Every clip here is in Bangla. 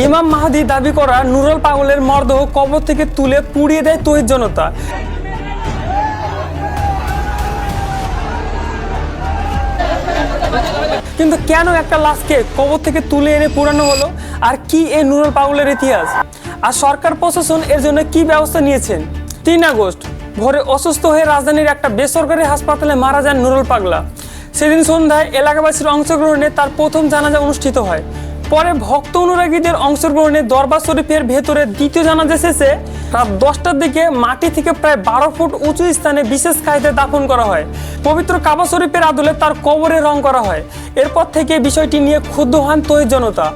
ইমাম মাহাদি দাবি করা নুরুল পাগলের মরদেহ কবর থেকে তুলে পুড়িয়ে দেয় তহিদ জনতা। কিন্তু কেন একটা লাশকে কবর থেকে তুলে এনে পুরানো হলো? আর কি এই নুরুল পাগলের ইতিহাস? আর সরকার প্রশাসন এর জন্য কি ব্যবস্থা নিয়েছেন? তিন আগস্ট, ভোরে অসুস্থ হয়ে রাজধানীর একটা বেসরকারি হাসপাতালে মারা যান নুরুল পাগলা। সেদিন সন্ধ্যায় এলাকাবাসীর অংশগ্রহণে তার প্রথম জানাজা অনুষ্ঠিত হয়। পরে ভক্ত অনুরাগীদের অংশগ্রহণে দরবার শরীফের ভেতরে দ্বিতীয় জানাজা শেষে রাত দশটার দিকে মাটি থেকে প্রায় বারো ফুট উঁচু স্থানে বিশেষ কায়দে দাফন করা হয়। পবিত্র কাবা শরীফের আদলে তার কবরে রং করা হয়। এরপর থেকে বিষয়টি নিয়ে ক্ষুব্ধ হন তৈরি জনতা।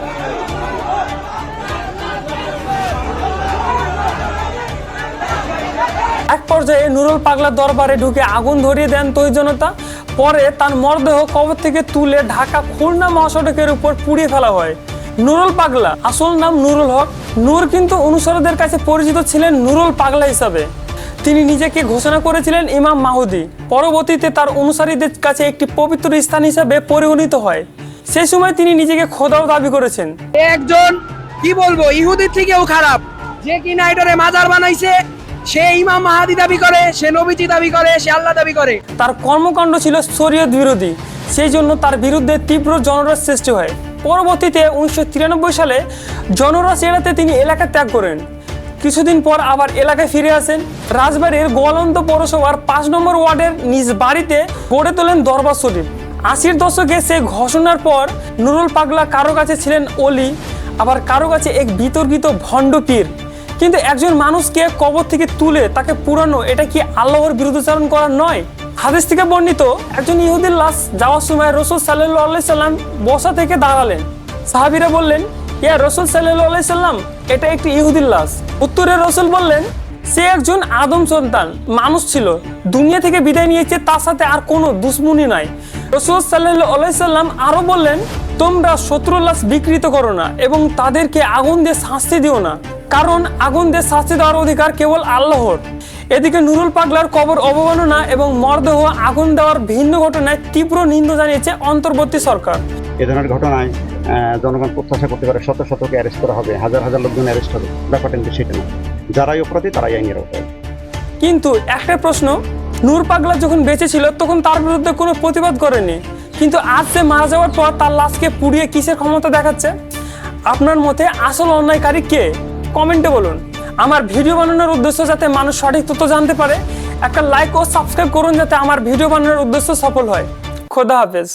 এক পর্যায়ে নুরুল পাগলা দরবারে ঢুকে আগুন ধরিয়ে দেন তৈ জনতা পরে তার মরদেহ কবর থেকে তুলে ঢাকা খুলনা মহাসড়কের উপর পুড়িয়ে ফেলা হয়। নুরুল পাগলা, আসল নাম নুরুল হক। নূর কিন্তু অনুসারীদের কাছে পরিচিত ছিলেন নুরুল পাগলা হিসাবে। তিনি নিজেকে ঘোষণা করেছিলেন ইমাম মাহুদি। পরবর্তীতে তার অনুসারীদের কাছে একটি পবিত্র স্থান হিসাবে পরিগণিত হয়। সেই সময় তিনি নিজেকে খোদাও দাবি করেছেন। একজন, কি বলব ইহুদির থেকেও খারাপ। যে কিনা এটারে মাজার বানাইছে সে ইমাম মাহাদি দাবি করে, সে নবীজি দাবি করে, সে আল্লাহ দাবি করে। তার কর্মকাণ্ড ছিল শরীয়ত বিরোধী। সেই জন্য তার বিরুদ্ধে তীব্র জনরস সৃষ্টি হয়। পরবর্তীতে উনিশশো তিরানব্বই সালে জনরস এড়াতে তিনি এলাকা ত্যাগ করেন। কিছুদিন পর আবার এলাকায় ফিরে আসেন। রাজবাড়ির গোয়ালন্দ পৌরসভার পাঁচ নম্বর ওয়ার্ডের নিজ বাড়িতে গড়ে তোলেন দরবার শরীফ। আশির দশকে সে ঘোষণার পর নুরুল পাগলা কারও কাছে ছিলেন অলি, আবার কারও কাছে এক বিতর্কিত ভণ্ড পীর। কিন্তু একজন মানুষকে কবর থেকে তুলে তাকে পুরানো, এটা কি আল্লাহর বিরুদ্ধাচরণ করা নয়? হাদিস থেকে বর্ণিত, একজন ইহুদির লাশ যাওয়ার সময় রসুল সাল্লাহ সাল্লাম বসা থেকে দাঁড়ালেন। সাহাবিরা বললেন, ইয়া রসুল সাল্লাহ সাল্লাম, এটা একটি ইহুদির লাশ। উত্তরে রসুল বললেন, সে একজন আদম সন্তান, মানুষ ছিল, দুনিয়া থেকে বিদায় নিয়েছে, তার সাথে আর কোনো দুশ্মনী নাই। রসুল সাল্লাহ সাল্লাম আরও বললেন তোমরা শত্রুর লাশ বিকৃত করো না এবং তাদেরকে আগুন দিয়ে শাস্তি দিও না। কারণ আগুন দিয়ে শাস্তি দেওয়ার অধিকার কেবল আল্লাহর। এদিকে নুরুল পাগলার কবর অবমাননা এবং মরদেহ আগুন দেওয়ার ভিন্ন ঘটনায় তীব্র নিন্দা জানিয়েছে অন্তর্বর্তী সরকার। এ ধরনের ঘটনায় জনগণ প্রত্যাশা করতে পারে শত শতকে অ্যারেস্ট করা হবে হাজার হাজার লোকজন অ্যারেস্ট হবে। ব্যাপারটা কিন্তু সেটা না। যারাই অপরাধী তারাই আইনের আওতায়। কিন্তু একটা প্রশ্ন নূর পাগলা যখন বেঁচে ছিল তখন তার বিরুদ্ধে কোনো প্রতিবাদ করেনি। কিন্তু আজ সে মারা যাওয়ার পর তার লাশকে পুড়িয়ে কিসের ক্ষমতা দেখাচ্ছে? আপনার মতে আসল অন্যায়কারী কে? কমেন্টে বলুন। আমার ভিডিও বানানোর উদ্দেশ্য যাতে মানুষ সঠিক তথ্য জানতে পারে, একটা লাইক ও সাবস্ক্রাইব করুন যাতে আমার ভিডিও বানানোর উদ্দেশ্য সফল হয়। খোদা হাফেজ।